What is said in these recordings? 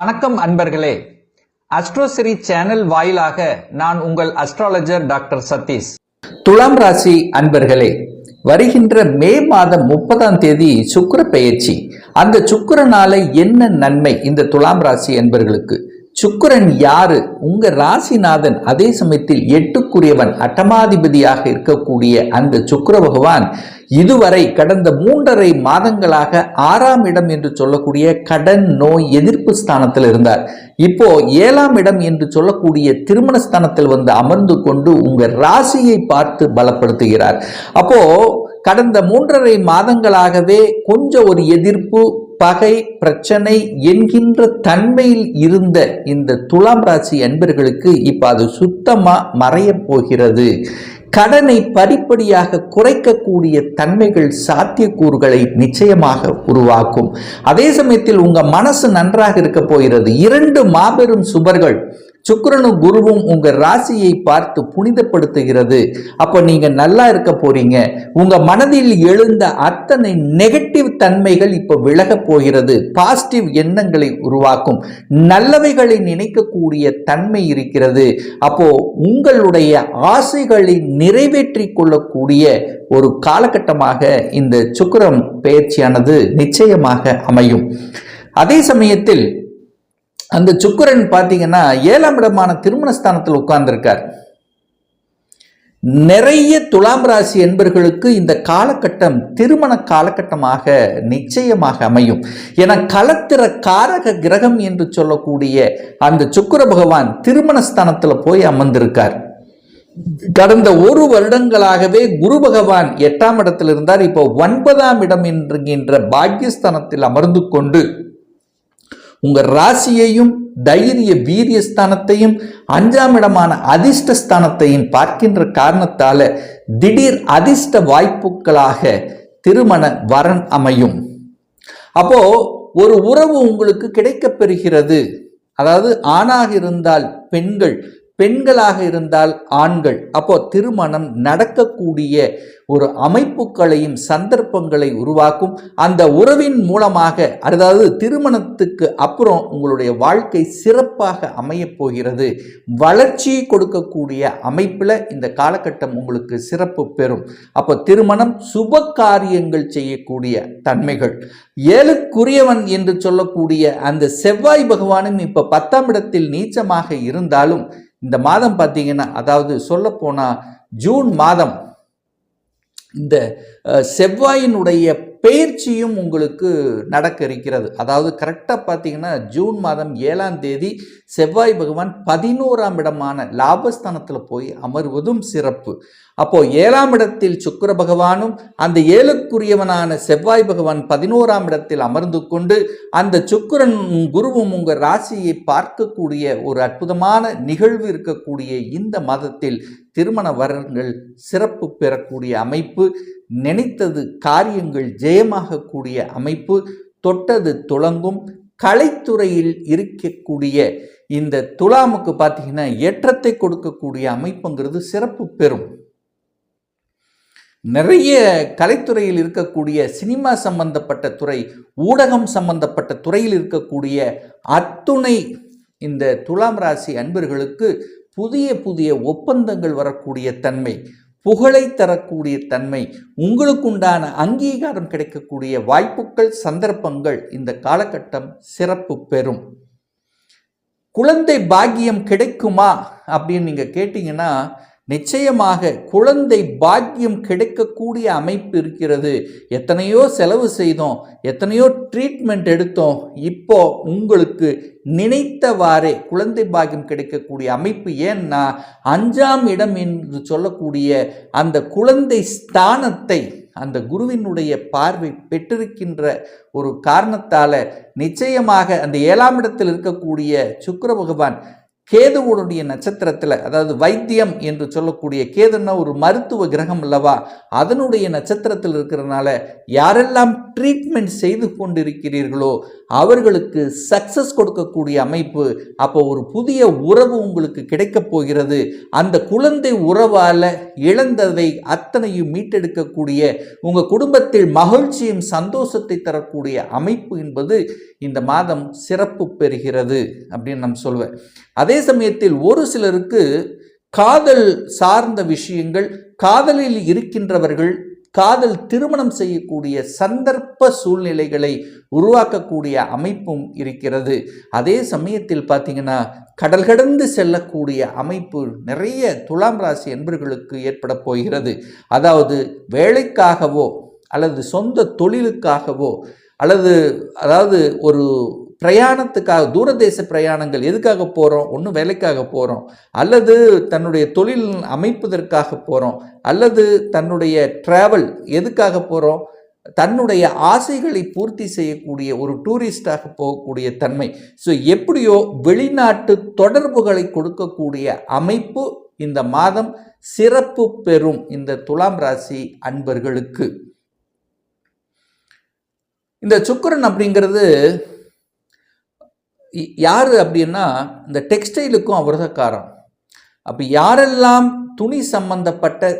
வணக்கம் அன்பர்களே. அஸ்ட்ரோசிரி சேனல் வாயிலாக நான் உங்கள் அஸ்ட்ராலஜர் டாக்டர் சதீஷ். துலாம் ராசி அன்பர்களே வருகின்ற மே மாதம் முப்பதாம் தேதி சுக்கர பெயர்ச்சி அந்த சுக்கிரனால என்ன நன்மை இந்த துலாம் ராசி அன்பர்களுக்கு? சுக்கரன் யாரு? உங்க ராசிநாதன் அதே சமயத்தில் எட்டுக்குரியவன் அட்டமாதிபதியாக இருக்கக்கூடிய அந்த சுக்கர பகவான் இதுவரை கடந்த மூன்றரை மாதங்களாக ஆறாம் இடம் என்று சொல்லக்கூடிய கடன் நோய் எதிர்ப்பு ஸ்தானத்தில் இருந்தார். இப்போ ஏழாம் இடம் என்று சொல்லக்கூடிய திருமண ஸ்தானத்தில் வந்து அமர்ந்து கொண்டு உங்க ராசியை பார்த்து பலப்படுத்துகிறார். அப்போ கடந்த மூன்றரை மாதங்களாகவே கொஞ்சம் ஒரு எதிர்ப்பு பகை பிரச்சனை என்கின்ற தன்மையில் இருந்த இந்த துலாம் ராசி அன்பர்களுக்கு இப்போ அது சுத்தமா மறையப் போகிறது. கடனை படிப்படியாக குறைக்கக்கூடிய தன்மைகள் சாத்தியக்கூறுகளை நிச்சயமாக உருவாக்கும். அதே சமயத்தில் உங்க மனசு நன்றாக இருக்க போகிறது. இரண்டு மாபெரும் சுபர்கள் சுக்கரனும் குருவும் உங்க ராசியை பார்த்து புனிதப்படுத்துகிறது. அப்ப நீங்க நல்லா இருக்க போறீங்க. உங்க மனதில் எழுந்த அத்தனை நெகட்டிவ் தன்மைகள் இப்ப விலக போகிறது. பாசிட்டிவ் எண்ணங்களை உருவாக்கும். நல்லவைகளை நினைக்கக்கூடிய தன்மை இருக்கிறது. அப்போ உங்களுடைய ஆசைகளை நிறைவேற்றி கொள்ளக்கூடிய ஒரு காலகட்டமாக இந்த சுக்கரம் பயிற்சியானது நிச்சயமாக அமையும். அதே சமயத்தில் அந்த சுக்கரன் பார்த்தீங்கன்னா ஏழாம் இடமான திருமணஸ்தானத்தில் உட்கார்ந்திருக்கார். நிறைய துலாம் ராசி என்பர்களுக்கு இந்த காலகட்டம் திருமண காலகட்டமாக நிச்சயமாக அமையும். என கலத்திர காரக கிரகம் என்று சொல்லக்கூடிய அந்த சுக்கர பகவான் திருமணஸ்தானத்தில் போய் அமர்ந்திருக்கார். கடந்த ஒரு வருடங்களாகவே குரு பகவான் எட்டாம் இடத்தில் இருந்தார் இப்போ ஒன்பதாம் இடம் என்கின்ற பாக்கியஸ்தானத்தில் அமர்ந்து கொண்டு உங்க ராசியையும் தைரிய வீரியஸ்தானத்தையும் அஞ்சாம் இடமான அதிர்ஷ்ட ஸ்தானத்தையும் பார்க்கின்ற காரணத்தால திடீர் அதிர்ஷ்ட வாய்ப்புகளாக திருமண வரன் அமையும். அப்போ ஒரு உறவு உங்களுக்கு கிடைக்கப் பெறுகிறது. அதாவது ஆணாக இருந்தால் பெண்கள் பெண்களாக இருந்தால் ஆண்கள். அப்போ திருமணம் நடக்கக்கூடிய ஒரு அமைப்புகளையும் சந்தர்ப்பங்களை உருவாக்கும். அந்த உறவின் மூலமாக அதாவது திருமணத்துக்கு அப்புறம் உங்களுடைய வாழ்க்கை சிறப்பாக அமையப் போகிறது. வளர்ச்சியை கொடுக்கக்கூடிய அமைப்பில் இந்த காலகட்டம் உங்களுக்கு சிறப்பு பெறும். அப்போ திருமணம் சுப காரியங்கள் செய்யக்கூடிய தன்மைகள். ஏழுக்குரியவன் என்று சொல்லக்கூடிய அந்த செவ்வாய் பகவானும் இப்போ பத்தாம் இடத்தில் நீச்சமாக இருந்தாலும் இந்த மாதம் பார்த்தீங்கன்னா அதாவது சொல்லப்போனால் ஜூன் மாதம் இந்த செவ்வாயினுடைய பெயர்ச்சியும் உங்களுக்கு நடக்க இருக்கிறது அதாவது கரெக்டாக பார்த்தீங்கன்னா ஜூன் மாதம் ஏழாம் தேதி செவ்வாய் பகவான் பதினோராம் இடமான லாபஸ்தானத்தில் போய் அமர்வதும் சிறப்பு. அப்போது ஏழாம் இடத்தில் சுக்கிர பகவானும் அந்த ஏழுக்குரியவனான செவ்வாய் பகவான் பதினோராம் இடத்தில் அமர்ந்து கொண்டு அந்த சுக்கரன் குருவும் உங்கள் ராசியை பார்க்கக்கூடிய ஒரு அற்புதமான நிகழ்வு இருக்கக்கூடிய இந்த மாதத்தில் திருமண வரன்கள் சிறப்பு பெறக்கூடிய அமைப்பு. நினைத்தது காரியங்கள் ஜெயமாகக்கூடிய அமைப்பு தொட்டது துளங்கும். கலைத்துறையில் இருக்கக்கூடிய இந்த துலாமுக்கு பார்த்தீங்கன்னா ஏற்றத்தை கொடுக்கக்கூடிய அமைப்புங்கிறது சிறப்பு பெறும். நிறைய கலைத்துறையில் இருக்கக்கூடிய சினிமா சம்பந்தப்பட்ட துறை ஊடகம் சம்பந்தப்பட்ட துறையில் இருக்கக்கூடிய அத்துணை இந்த துலாம் ராசி அன்பர்களுக்கு புதிய புதிய ஒப்பந்தங்கள் வரக்கூடிய தன்மை. புகழை தரக்கூடிய தன்மை உங்களுக்குண்டான அங்கீகாரம் கிடைக்கக்கூடிய வாய்ப்புகள் சந்தர்ப்பங்கள் இந்த காலகட்டம் சிறப்பு பெறும். குழந்தை பாக்கியம் கிடைக்குமா அப்படின்னு நீங்கள் கேட்டிங்கன்னா நிச்சயமாக குழந்தை பாக்கியம் கிடைக்கக்கூடிய அமைப்பு இருக்கிறது. எத்தனையோ செலவு செய்தோம் எத்தனையோ ட்ரீட்மெண்ட் எடுத்தோம். இப்போ உங்களுக்கு நினைத்தவாறே குழந்தை பாக்கியம் கிடைக்கக்கூடிய அமைப்பு ஏன்னா அஞ்சாம் இடம் என்று சொல்லக்கூடிய அந்த குழந்தை ஸ்தானத்தை அந்த குருவினுடைய பார்வை பெற்றிருக்கின்ற ஒரு காரணத்தால நிச்சயமாக அந்த ஏழாம் இடத்தில் இருக்கக்கூடிய சுக்கர பகவான் கேதுவுடைய நட்சத்திரத்தில் அதாவது வைத்தியம் என்று சொல்லக்கூடிய கேதுன்னா ஒரு மருத்துவ கிரகம் அல்லவா? அதனுடைய நட்சத்திரத்தில் இருக்கிறதுனால யாரெல்லாம் ட்ரீட்மெண்ட் செய்து கொண்டிருக்கிறீர்களோ அவர்களுக்கு சக்சஸ் கொடுக்கக்கூடிய அமைப்பு அப்போ ஒரு புதிய உறவு உங்களுக்கு கிடைக்கப் போகிறது. அந்த குழந்தை உறவால் இழந்ததை அத்தனையும் மீட்டெடுக்கக்கூடிய உங்கள் குடும்பத்தில் மகிழ்ச்சியும் சந்தோஷத்தை தரக்கூடிய அமைப்பு என்பது இந்த மாதம் சிறப்பு பெறுகிறது அப்படின்னு நம்ம சொல்லுவேன். அதே சமயத்தில் ஒரு சிலருக்கு காதல் சார்ந்த விஷயங்கள் காதலில் இருக்கின்றவர்கள் காதல் திருமணம் செய்யக்கூடிய சந்தர்ப்ப சூழ்நிலைகளை உருவாக்கக்கூடிய அமைப்பும் இருக்கிறது. அதே சமயத்தில் பார்த்தீங்கன்னா கடல் கடந்து செல்லக்கூடிய அமைப்பு நிறைய துலாம் ராசி என்பர்களுக்கு ஏற்பட போகிறது. அதாவது வேலைக்காகவோ அல்லது சொந்த தொழிலுக்காகவோ அல்லது அதாவது ஒரு பிரயாணத்துக்காக தூரதேச பிரயாணங்கள் எதுக்காக போகிறோம் ஒன்று வேலைக்காக போகிறோம் அல்லது தன்னுடைய தொழில் அமைப்பதற்காக போகிறோம் அல்லது தன்னுடைய ட்ராவல் எதுக்காக போகிறோம் தன்னுடைய ஆசைகளை பூர்த்தி செய்யக்கூடிய ஒரு டூரிஸ்டாக போகக்கூடிய தன்மை. ஸோ எப்படியோ வெளிநாட்டு தொடர்புகளை கொடுக்கக்கூடிய அமைப்பு இந்த மாதம் சிறப்பு பெறும் இந்த துலாம் ராசி அன்பர்களுக்கு. இந்த சுக்கரன் அப்படிங்கிறது யார் அப்படின்னா இந்த டெக்ஸ்டைலுக்கும் அவர் தான் காரம் அப்போ யாரெல்லாம் துணி சம்பந்தப்பட்ட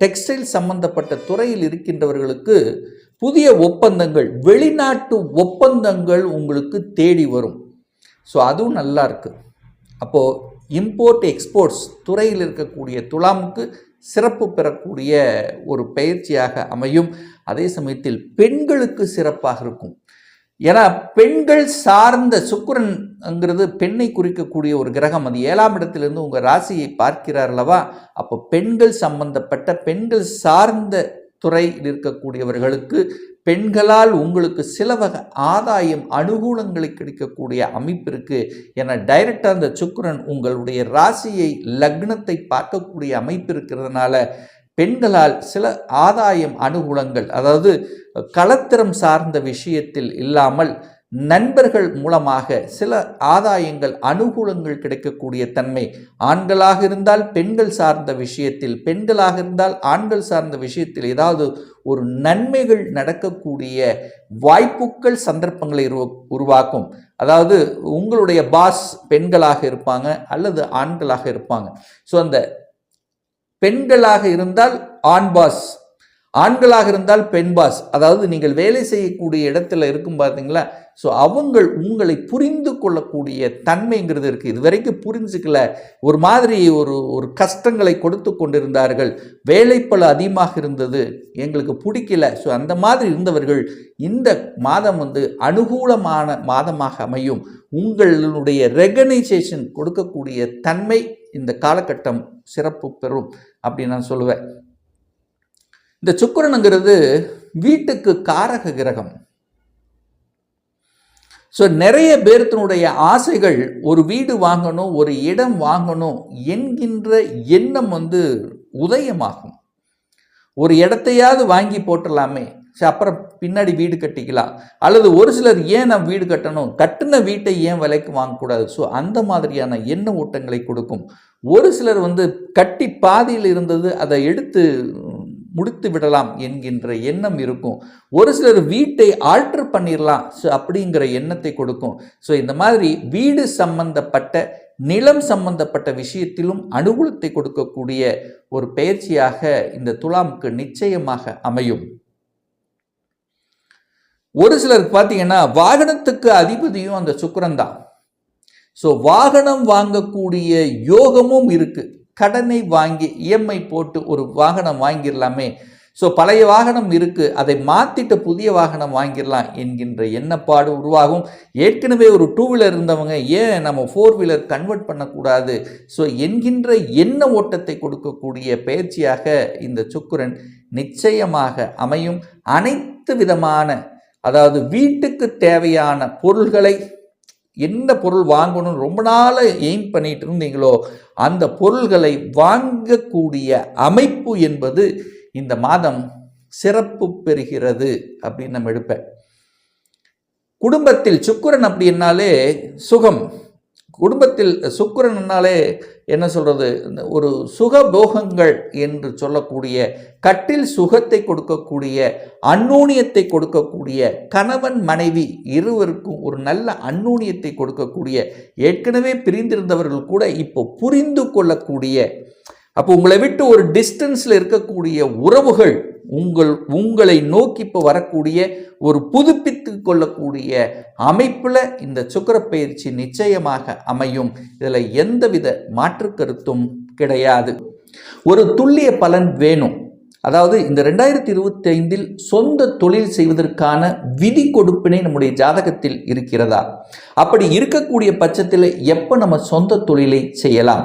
டெக்ஸ்டைல் சம்பந்தப்பட்ட துறையில் இருக்கின்றவர்களுக்கு புதிய ஒப்பந்தங்கள் வெளிநாட்டு ஒப்பந்தங்கள் உங்களுக்கு தேடி வரும். ஸோ அதுவும் நல்லா இருக்குது அப்போது இம்போர்ட் எக்ஸ்போர்ட்ஸ் துறையில் இருக்கக்கூடிய துலாமுக்கு சிறப்பு பெறக்கூடிய ஒரு பயிற்சியாக அமையும். அதே சமயத்தில் பெண்களுக்கு சிறப்பாக இருக்கும். ஏன்னா பெண்கள் சார்ந்த சுக்கரன்ங்கிறது பெண்ணை குறிக்கக்கூடிய ஒரு கிரகம். அது ஏழாம் இடத்திலிருந்து உங்கள் ராசியை பார்க்கிறார் அல்லவா? அப்போ பெண்கள் சம்பந்தப்பட்ட பெண்கள் சார்ந்த துறையில் இருக்கக்கூடியவர்களுக்கு பெண்களால் உங்களுக்கு சில வகை ஆதாயம் அனுகூலங்களை கிடைக்கக்கூடிய அமைப்பு இருக்குது ஏன்னா டைரக்டாக அந்த சுக்கரன் உங்களுடைய ராசியை லக்னத்தை பார்க்கக்கூடிய அமைப்பு இருக்கிறதுனால பெண்களால் சில ஆதாயம் அனுகூலங்கள் அதாவது களத்திரம் சார்ந்த விஷயத்தில் இல்லாமல் நண்பர்கள் மூலமாக சில ஆதாயங்கள் அனுகூலங்கள் கிடைக்கக்கூடிய தன்மை ஆண்களாக இருந்தால் பெண்கள் சார்ந்த விஷயத்தில் பெண்களாக இருந்தால் ஆண்கள் சார்ந்த விஷயத்தில் ஏதாவது ஒரு நன்மைகள் நடக்கக்கூடிய வாய்ப்புகள் சந்தர்ப்பங்களை உருவாக்கும். அதாவது உங்களுடைய பாஸ் பெண்களாக இருப்பாங்க அல்லது ஆண்களாக இருப்பாங்க. ஸோ அந்த பெண்களாக இருந்தால் ஆண் பாஸ். ஆண்களாக இருந்தால் பெண் பாஸ். அதாவது நீங்கள் வேலை செய்யக்கூடிய இடத்துல இருக்கும் பார்த்தீங்களா ஸோ அவங்கள் உங்களை புரிந்து கொள்ளக்கூடிய தன்மைங்கிறது இருக்குது இது வரைக்கும் புரிஞ்சுக்கல. ஒரு மாதிரி ஒரு ஒரு கஷ்டங்களை கொடுத்து கொண்டிருந்தார்கள். வேலைப்பழு அதிகமாக இருந்தது. எங்களுக்கு பிடிக்கல. ஸோ அந்த மாதிரி இருந்தவர்கள் இந்த மாதம் வந்து அனுகூலமான மாதமாக அமையும். உங்களுடைய ரெகனைசேஷன் கொடுக்கக்கூடிய தன்மை இந்த காலகட்டம் சிறப்பு பெறும் அப்படின்னு நான் சொல்லுவேன். இந்த சுக்கரனுங்கிறது வீட்டுக்கு காரக கிரகம். ஸோ நிறைய பேர்த்தினுடைய ஆசைகள் ஒரு வீடு வாங்கணும் ஒரு இடம் வாங்கணும் என்கின்ற எண்ணம் வந்து உதயமாகும். ஒரு இடத்தையாவது வாங்கி போட்டுடலாமே அப்புறம் பின்னாடி வீடு கட்டிக்கலாம். அல்லது ஒரு சிலர் ஏன் நான் வீடு கட்டணும்? கட்டின வீட்டை ஏன் விலைக்கு வாங்கக்கூடாது? ஸோ அந்த மாதிரியான எண்ண ஓட்டங்களை கொடுக்கும். ஒரு சிலர் வந்து கட்டி பாதியில் இருந்தது அதை எடுத்து முடித்து விடலாம் என்கின்ற எண்ணம் இருக்கும். ஒரு சிலர் வீட்டை ஆல்டர் பண்ணிடலாம் ஸோ அப்படிங்கிற எண்ணத்தை கொடுக்கும். ஸோ இந்த மாதிரி வீடு சம்பந்தப்பட்ட நிலம் சம்பந்தப்பட்ட விஷயத்திலும் அனுகூலத்தை கொடுக்கக்கூடிய ஒரு பயிற்சியாக இந்த துலாமுக்கு நிச்சயமாக அமையும். ஒரு சிலருக்கு பார்த்தீங்கன்னா வாகனத்துக்கு அதிபதியும் அந்த சுக்கரன் தான் ஸோ வாகனம் வாங்கக்கூடிய யோகமும் இருக்குது கடனை வாங்கி இஎம்ஐ போட்டு ஒரு வாகனம் வாங்கிடலாமே ஸோ பழைய வாகனம் இருக்குது அதை மாற்றிட்டு புதிய வாகனம் வாங்கிடலாம் என்கின்ற எண்ணப்பாடு உருவாகும். ஏற்கனவே ஒரு டூ வீலர் இருந்தவங்க ஏன் நம்ம ஃபோர் வீலர் கன்வெர்ட் பண்ணக்கூடாது? ஸோ என்கின்ற எண்ண ஓட்டத்தை கொடுக்கக்கூடிய பயிற்சியாக இந்த சுக்குரன் நிச்சயமாக அமையும். அனைத்து விதமான அதாவது வீட்டுக்கு தேவையான பொருள்களை எந்த பொருள் வாங்கணும்னு ரொம்ப நாள் எய்ம் பண்ணிட்டு இருந்தீங்களோ அந்த பொருள்களை வாங்கக்கூடிய அமைப்பு என்பது இந்த மாதம் சிறப்பு பெறுகிறது அப்படின்னு நம்ம எடுப்பேன். குடும்பத்தில் சுக்கரன் அப்படின்னாலே சுகம். குடும்பத்தில் சுக்கிரன்னாலே என்ன சொல்கிறது ஒரு சுகபோகங்கள் என்று சொல்லக்கூடிய கட்டில் சுகத்தை கொடுக்கக்கூடிய அந்நூனியத்தை கொடுக்கக்கூடிய கணவன் மனைவி இருவருக்கும் ஒரு நல்ல அந்நூனியத்தை கொடுக்கக்கூடிய ஏற்கனவே பிரிந்திருந்தவர்கள் கூட இப்போ புரிந்து கொள்ளக்கூடிய அப்போ உங்களை விட்டு ஒரு டிஸ்டன்ஸில் இருக்கக்கூடிய உறவுகள் உங்கள் உங்களை நோக்கி இப்போ வரக்கூடிய ஒரு புதுப்பித்து கொள்ளக்கூடிய அமைப்பில் இந்த சுக்கிர பயிற்சி நிச்சயமாக அமையும். இதில் எந்தவித மாற்று கருத்தும் கிடையாது. ஒரு துல்லிய பலன் வேணும். அதாவது இந்த ரெண்டாயிரத்தி இருபத்தி ஐந்தில் சொந்த தொழில் செய்வதற்கான விதி கொடுப்பினை நம்முடைய ஜாதகத்தில் இருக்கிறதா? அப்படி இருக்கக்கூடிய பட்சத்தில் எப்போ நம்ம சொந்த தொழிலை செய்யலாம்?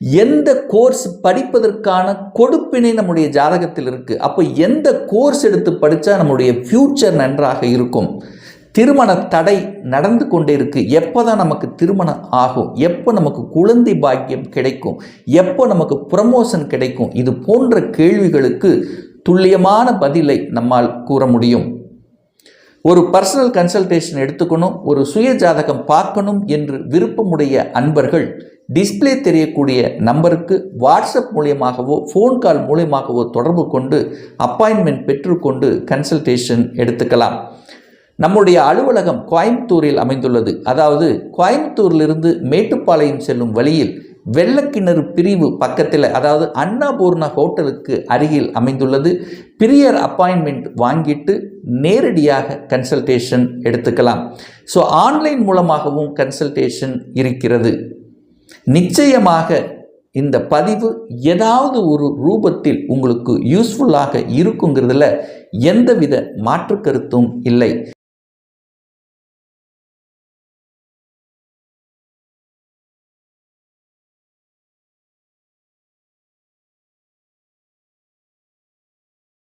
எந்த கோர்ஸ் படிப்பதற்கான கொடுப்பினை நம்முடைய ஜாதகத்தில் இருக்குது அப்போ எந்த கோர்ஸ் எடுத்து படித்தா நம்முடைய ஃப்யூச்சர் நன்றாக இருக்கும்? திருமண தடை நடந்து கொண்டே இருக்குது எப்போ தான் நமக்கு திருமணம் ஆகும்? எப்போ நமக்கு குழந்தை பாக்கியம் கிடைக்கும்? எப்போ நமக்கு ப்ரமோஷன் கிடைக்கும்? இது போன்ற கேள்விகளுக்கு துல்லியமான பதிலை நம்மால் கூற முடியும். ஒரு பர்சனல் கன்சல்டேஷன் எடுத்துக்கணும். ஒரு சுய ஜாதகம் பார்க்கணும் என்று விருப்பமுடைய அன்பர்கள் டிஸ்ப்ளே தெரியக்கூடிய நம்பருக்கு வாட்ஸ்அப் மூலியமாகவோ ஃபோன் கால் மூலியமாகவோ தொடர்பு கொண்டு அப்பாயின்மெண்ட் பெற்றுக்கொண்டு கன்சல்டேஷன் எடுத்துக்கலாம். நம்முடைய அலுவலகம் கோயம்புத்தூரில் அமைந்துள்ளது. அதாவது கோயம்புத்தூரிலிருந்து மேட்டுப்பாளையம் செல்லும் வழியில் வெள்ளக்கிணறு பிரிவு பக்கத்தில் அதாவது அன்னபூர்ணா ஹோட்டலுக்கு அருகில் அமைந்துள்ளது. பிரியர் அப்பாயின்மெண்ட் வாங்கிட்டு நேரடியாக கன்சல்டேஷன் எடுத்துக்கலாம். ஸோ ஆன்லைன் மூலமாகவும் கன்சல்டேஷன் இருக்கிறது. நிச்சயமாக இந்த பதிவு ஏதாவது ஒரு ரூபத்தில் உங்களுக்கு யூஸ்ஃபுல்லாக இருக்குங்கிறதுல எந்தவித மாற்று கருத்தும் இல்லை.